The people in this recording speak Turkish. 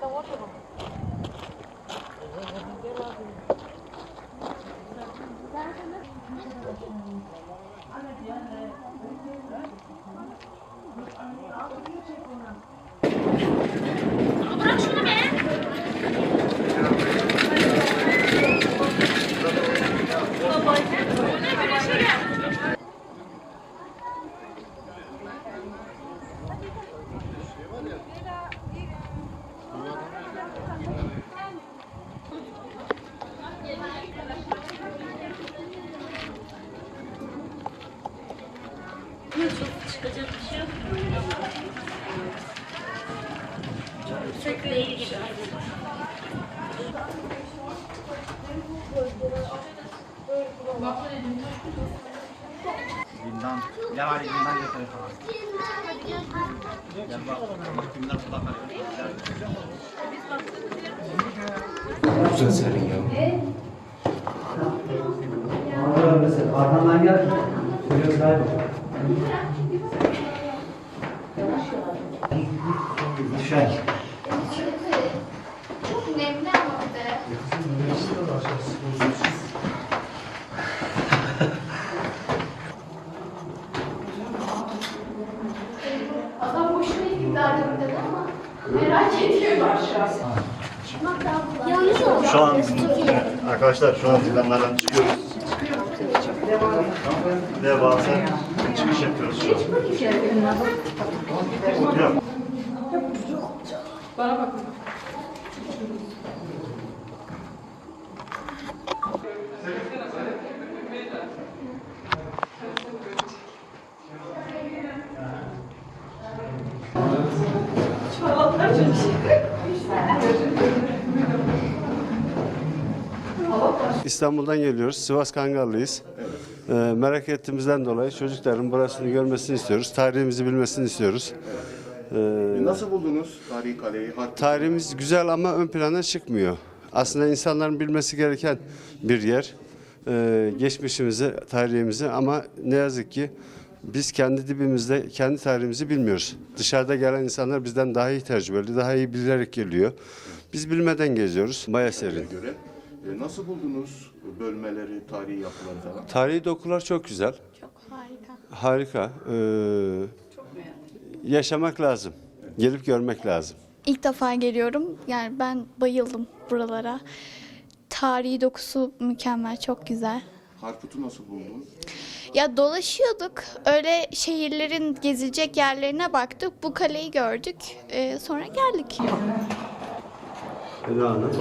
savururum. Değil gibi. Zindan. Gel hadi zindan götür falan. Gel bak. Bak kimler burada kalıyor. Güzel serin ya. Arkadan mesela arkamdan gel. Biraz kaybol. Düşer. Çok nemli ama bir de. Adam boşuna iddia edemedi ama merak ediyorlar şu an. Şu an arkadaşlar şu an zindanlardan çıkıyoruz. Bazen çıkış yapıyoruz şu an. Yok. İstanbul'dan geliyoruz. Sivas Kangarlıyız. Ee, merak ettiğimizden dolayı çocukların burasını görmesini istiyoruz. Tarihimizi bilmesini istiyoruz. Ee, Nasıl buldunuz tarihi kaleyi? Harp- tarihimiz güzel ama ön plana çıkmıyor. Aslında insanların bilmesi gereken bir yer. Ee, geçmişimizi, tarihimizi ama ne yazık ki biz kendi dibimizde kendi tarihimizi bilmiyoruz. Dışarıda gelen insanlar bizden daha iyi tecrübeli, daha iyi bilerek geliyor. Biz bilmeden geziyoruz. Baya serin. göre. E, Nasıl buldunuz bölmeleri, tarihi yapıları falan? Tarihi dokular çok güzel. Çok harika. Harika. Ee, yaşamak lazım. Gelip görmek lazım. İlk defa geliyorum. Yani ben bayıldım buralara. Tarihi dokusu mükemmel, çok güzel. Harput'u nasıl buldun? Ya dolaşıyorduk. Öyle şehirlerin gezilecek yerlerine baktık. Bu kaleyi gördük. Ee, sonra geldik. Eda Hanım.